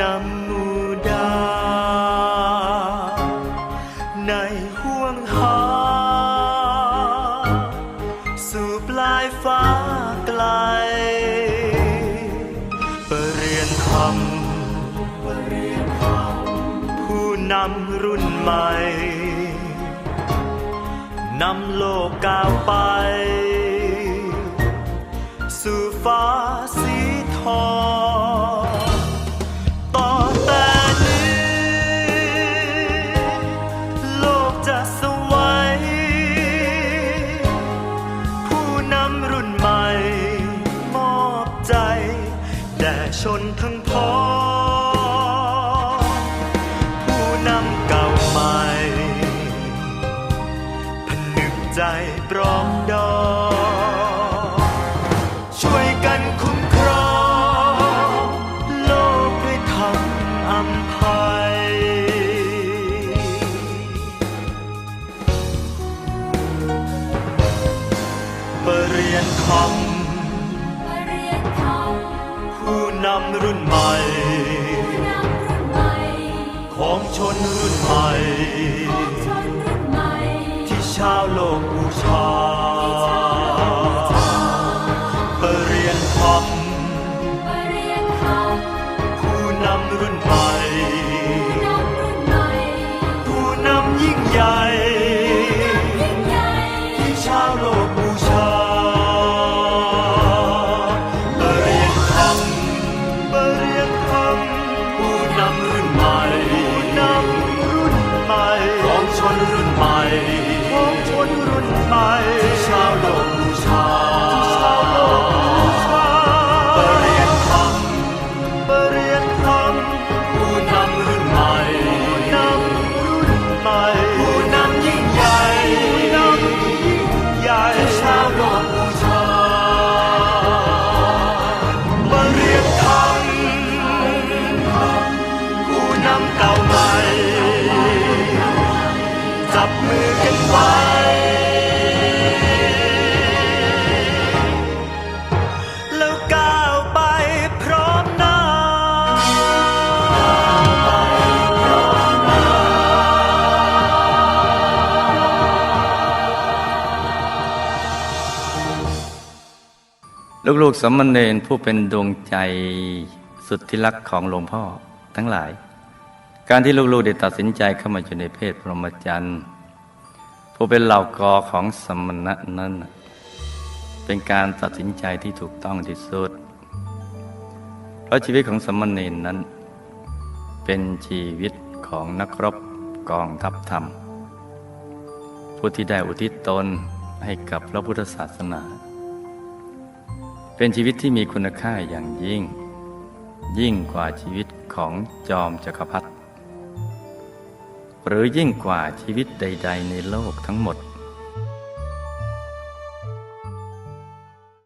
นำหมูดาวในห่วงหา สู่ปลายฟ้าไกลเปเรียนคำผู้นำรุ่นใหม่นำโลกก้าวไป สู่ฟ้าสีทอง ชนทั้งพ้อผู้นำเก่าใหม่ผนึกใจปรองดองช่วยกันคุ้มครองโลกด้วยธรรมอำภัยเปเรียนคม รุ่นใหม่ ของชนรุ่นใหม่ ที่ชาวโลกบูชาปรเรียนความ ลูกๆสามเณรผู้เป็นดวงใจสุดที่รักของหลวงพ่อทั้งหลาย การที่ลูกๆได้ตัดสินใจเข้ามาอยู่ในเพศพรหมจรรย์ผู้เป็นเหล่ากอของสมณะนั้น เป็นการตัดสินใจที่ถูกต้องที่สุด เพราะชีวิตของสมณเณรนั้น เป็นชีวิตของนักรบกองทัพธรรม ผู้ที่ได้อุทิศตนให้กับพระพุทธศาสนา เป็นชีวิตที่มีคุณค่าอย่างยิ่ง ยิ่งกว่าชีวิตของจอมจักรพรรดิหรือยิ่งกว่าชีวิตใด ๆ ในโลกทั้งหมด